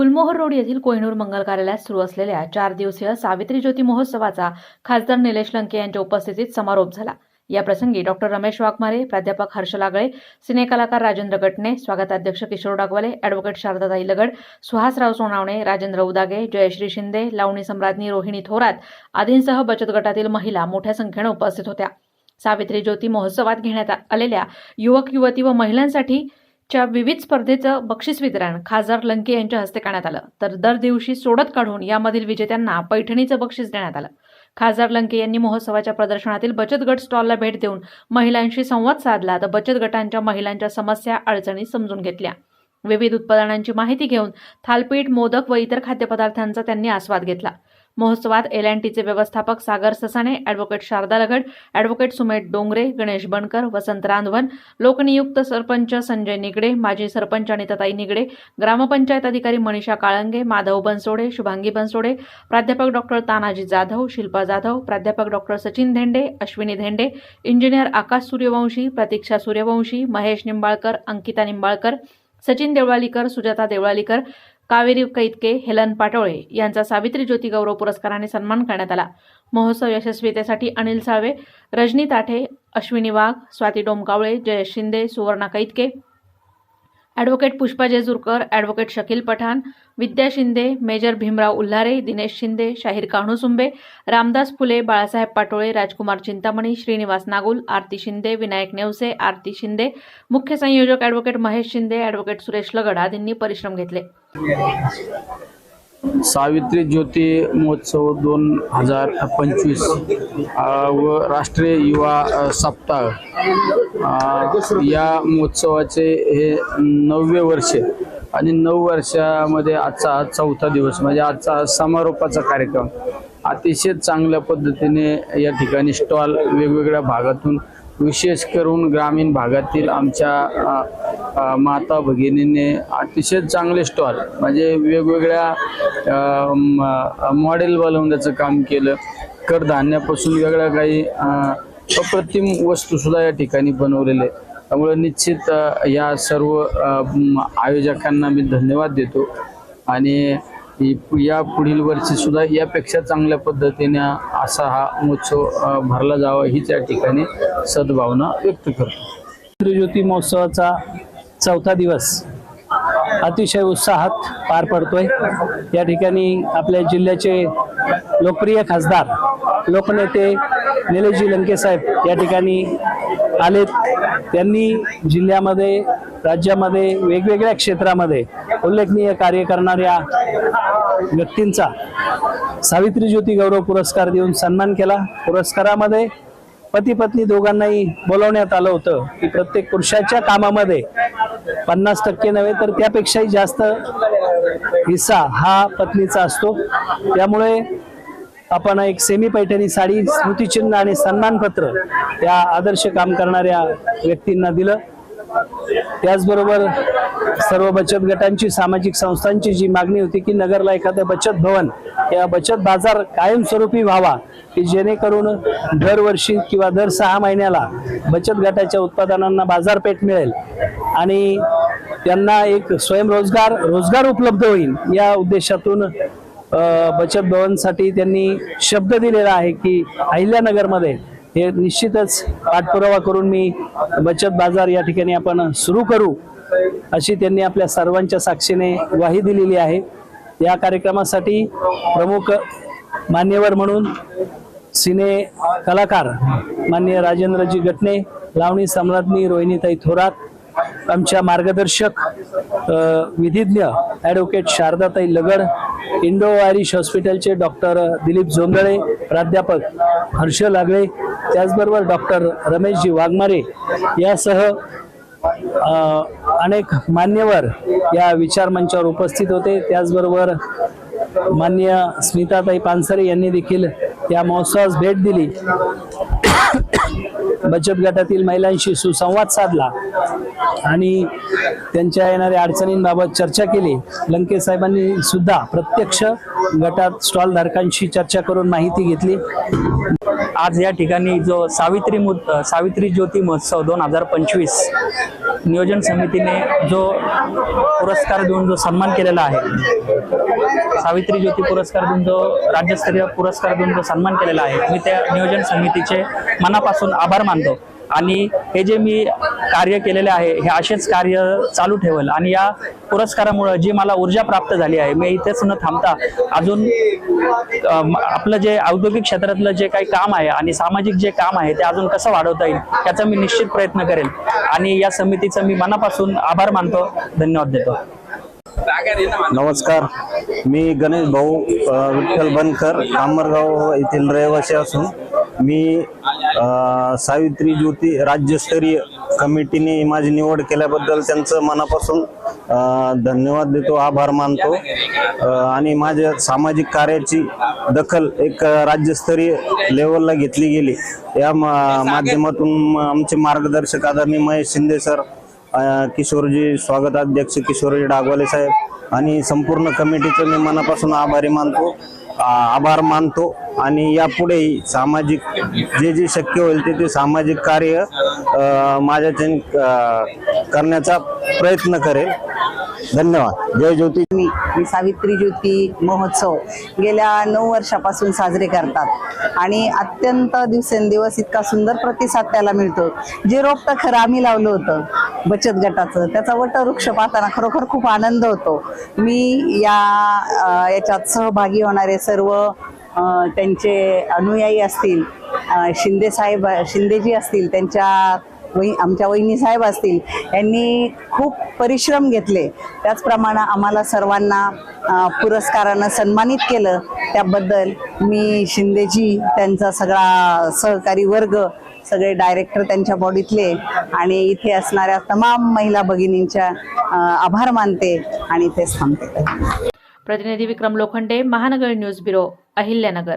गुलमोहर रोड येथील कोहिनूर मंगल कार्यालयात सुरू असलेल्या चार दिवसीय सावित्री ज्योती महोत्सवाचा खासदार निलेश लंके यांच्या उपस्थितीत समारोप झाला. या प्रसंगी डॉक्टर रमेश वाघमारे प्राध्यापक हर्ष लागळे सिनेकलाकार राजेंद्र गटणे स्वागताध्यक्ष किशोर डागवाले अॅडव्होकेट शारदाताई लगड सुहासराव सोनावणे राजेंद्र उदागे जयश्री शिंदे लावणी सम्राज्ञी रोहिणी थोरात आदींसह बचत गटातील महिला मोठ्या संख्येने उपस्थित होत्या. सावित्री ज्योती महोत्सवात घेण्यात आलेल्या युवक युवती व महिलांसाठी च्या विविध स्पर्धेचं बक्षीस वितरण खासदार लंके यांच्या हस्ते करण्यात आलं. तर दर दिवशी सोडत काढून यामधील विजेत्यांना पैठणीचं बक्षीस देण्यात आलं. खासदार लंके यांनी महोत्सवाच्या प्रदर्शनातील बचत गट स्टॉलला भेट देऊन महिलांशी संवाद साधला. तर बचत गटांच्या महिलांच्या समस्या अडचणी समजून घेतल्या. विविध उत्पादनांची माहिती घेऊन थालपीठ मोदक व इतर खाद्यपदार्थांचा त्यांनी आस्वाद घेतला. महोत्सवात एल अँड टीचे व्यवस्थापक सागर ससाणे ॲडव्होकेट शारदा लगड ॲडव्होकेट सुमेट डोंगरे गणेश बनकर वसंत रांधवन लोकनियुक्त सरपंच संजय निगडे माजी सरपंच अनिताताई निगडे ग्रामपंचायत अधिकारी मनीषा काळंगे माधव बनसोडे शुभांगी बनसोडे प्राध्यापक डॉक्टर तानाजी जाधव शिल्पा जाधव प्राध्यापक doctor Sachin Dhende Ashwini Dhende engineer Akash Suryavanshi Pratiksha Suryavanshi Mahesh Nimbalkar Ankita Nimbalkar Sachin Deolalikar Sujata Deolalikar Kaveri Kaitake Helen Patole यांचा सावित्री ज्योती गौरव पुरस्काराने सन्मान करण्यात आला. महोत्सव यशस्वीतेसाठी Anil Salve Rajani Tathe Ashwini Wagh Swati Domkawale Jayesh Shinde Suvarna Kaitake advocate Pushpa Jejurkar advocate Shakeel Pathan Vidya Shinde major Bhimrao Ulhare Dinesh Shinde शाहीर कान्हूसुंबे रामदास फुले बाळासाहेब पाटोळे राजकुमार चिंतामणी श्रीनिवास नागुल आरती शिंदे विनायक नेवसे आरती शिंदे मुख्य संयोजक advocate Mahesh Shinde advocate Suresh Lagad आदींनी परिश्रम घेतले. सावित्री ज्योती महोत्सव दोन हजार पंचवीस व राष्ट्रीय युवा सप्ताह. या महोत्सवाचे हे नववे वर्ष आणि नऊ वर्षामध्ये आजचा चौथा दिवस म्हणजे आजचा समारोपाचा कार्यक्रम. अतिशय चांगल्या पद्धतीने या ठिकाणी स्टॉल वेगवेगळ्या भागातून विशेष करून ग्रामीण भागातील आमच्या माता भगिनीने अतिशय चांगले स्टॉल म्हणजे वेगवेगळ्या म- मॉडेल बनवण्याचं काम केलं. कडधान्यापासून वेगळ्या काही अप्रतिम वस्तूसुद्धा या ठिकाणी बनवलेले. त्यामुळे निश्चित या सर्व आयोजकांना मी धन्यवाद देतो. आणि या पुढील वर्षी सुद्धा यापेक्षा चांगल्या पद्धतीने असा हा महोत्सव भरला जावा हीच या ठिकाणी सद्भावना व्यक्त करतो. ज्योती महोत्सवाचा चौथा दिवस अतिशय उत्साहात पार पडतोय. या ठिकाणी आपल्या जिल्ह्याचे लोकप्रिय खासदार लोकनेते निलेशजी लंकेसाहेब या ठिकाणी आलेत. त्यांनी जिल्ह्यामध्ये राज्यामध्ये वेगवेगळ्या क्षेत्रामध्ये उल्लेखनीय कार्य करणाऱ्या व्यक्तींचा सावित्री ज्योती गौरव पुरस्कार देऊन सन्मान केला. पुरस्कारामध्ये पती पत्नी दोघांनाही बोलवण्यात आलं होतं की प्रत्येक पुरुषाच्या कामामध्ये पन्नास टक्के नव्हे तर त्यापेक्षाही जास्त हिस्सा हा पत्नीचा असतो. त्यामुळे आपण एक सेमी पैठणी साडी स्मृतिचिन्ह आणि सन्मानपत्र या आदर्श काम करणाऱ्या व्यक्तींना दिलं. त्याचबरोबर सर्व बचत गटांची सामाजिक संस्थांची जी मागणी होती की नगरला एखादं बचत भवन या बचत बाजार कायमस्वरूपी व्हावा की जेणेकरून दरवर्षी किंवा दर सहा महिन्याला बचत गटाच्या उत्पादनांना बाजारपेठ मिळेल. आणि त्यांना एक स्वयंरोजगार रोजगार उपलब्ध होईल या उद्देशातून बचत भवनसाठी त्यांनी शब्द दिलेला आहे की अहिल्यानगरमध्ये हे निश्चितच पाठपुरावा करून मी बचत बाजार या ठिकाणी आपण सुरू करू. अशी त्यांनी आपल्या सर्वांच्या साक्षीने ग्वाही दिलेली आहे. या कार्यक्रमासाठी प्रमुख मान्यवर म्हणून सिने कलाकार मान्य राजेंद्रजी गटणे लावणी सम्राज्ञी रोहिणीताई थोरात आमच्या मार्गदर्शक विधिज्ञ advocate Shardatai Lagad Indo Irish हॉस्पिटलचे डॉक्टर दिलीप जोंदळे प्राध्यापक हर्ष लागळे त्याचबरोबर डॉक्टर रमेशजी वाघमारे यासह अनेक मान्यवर या विचार मंचावर उपस्थित होते. त्याचबरोबर मान्य स्मिताताई पानसरे यांनी देखील या महोत्सवास भेट दिली. बचत गटातील महिलांशी सुसंवाद साधला आणि त्यांच्या येणाऱ्या अडचणींबाबत चर्चा केली. लंके साहेबांनी सुद्धा प्रत्यक्ष गटात स्टॉल धारकांशी चर्चा करून माहिती घेतली. आज या ठिकाणी जो सावित्री मु सावित्री ज्योती महोत्सव दोन हजार पंचवीस नियोजन समितीने जो पुरस्कार देऊन जो सन्मान केलेला आहे सावित्री ज्योती पुरस्कार देऊन जो राज्यस्तरीय पुरस्कार देऊन जो सन्मान केलेला आहे मी त्या नियोजन समितीचे मनापासून आभार मानतो. आणि हे जे मी कार्य केलेले आहे हे असेच कार्य चालू ठेवल. आणि या पुरस्कारामुळं जी मला ऊर्जा प्राप्त झाली आहे मी इथेच न थांबता अजून आपलं जे औद्योगिक क्षेत्रातलं जे काही काम आहे आणि सामाजिक जे काम आहे ते अजून कसं वाढवता येईल याचा मी निश्चित प्रयत्न करेल. आणि या समितीचा मी मनापासून आभार मानतो धन्यवाद देतो. नमस्कार. मी गणेश भाऊ विठ्ठल बनकर कामरगाव येथील रहिवासी असून मी सावित्री ज्योती राज्यस्तरीय कमिटीने माझी निवड केल्याबद्दल त्यांचं मनापासून धन्यवाद देतो आभार मानतो. आणि माझ्या सामाजिक कार्याची दखल एक राज्यस्तरीय लेवलला घेतली गेली. या मा- माध्यमातून आमचे मार्गदर्शक आदरणीय महेश शिंदे सर किशोरजी स्वागताध्यक्ष किशोरजी डागवाले साहेब आणि संपूर्ण कमिटीचं मी मनापासून आभारी मानतो. आभार मानतो आणि यापुढेही सामाजिक जे जे शक्य होईल ते ते सामाजिक कार्य माझ्या करण्याचा प्रयत्न करेल. धन्यवाद. जय ज्योती. मी मी सावित्री ज्योती महोत्सव गेल्या नऊ वर्षापासून साजरे करतात. आणि अत्यंत दिवसेंदिवस इतका सुंदर प्रतिसाद त्याला मिळतो. जे रोपटं खरं आम्ही लावलं होतं बचत गटाचं त्याचा वटवृक्ष पाहताना खरोखर खूप आनंद होतो. मी या याच्यात सहभागी होणारे सर्व त्यांचे अनुयायी असतील शिंदे साहेब शिंदेजी असतील त्यांच्या वही आमच्या वहिनी साहेब असतील यांनी खूप परिश्रम घेतले. त्याचप्रमाणे आम्हाला सर्वांना पुरस्कारानं सन्मानित केलं. त्याबद्दल मी शिंदेजी त्यांचा सगळा सहकारी वर्ग सगळे डायरेक्टर त्यांच्या बॉडीतले आणि इथे असणाऱ्या तमाम महिला भगिनींच्या आभार मानते आणि इथेच थांबते. प्रतिनिधी विक्रम लोखंडे महानगर न्यूज ब्युरो अहिल्यानगर.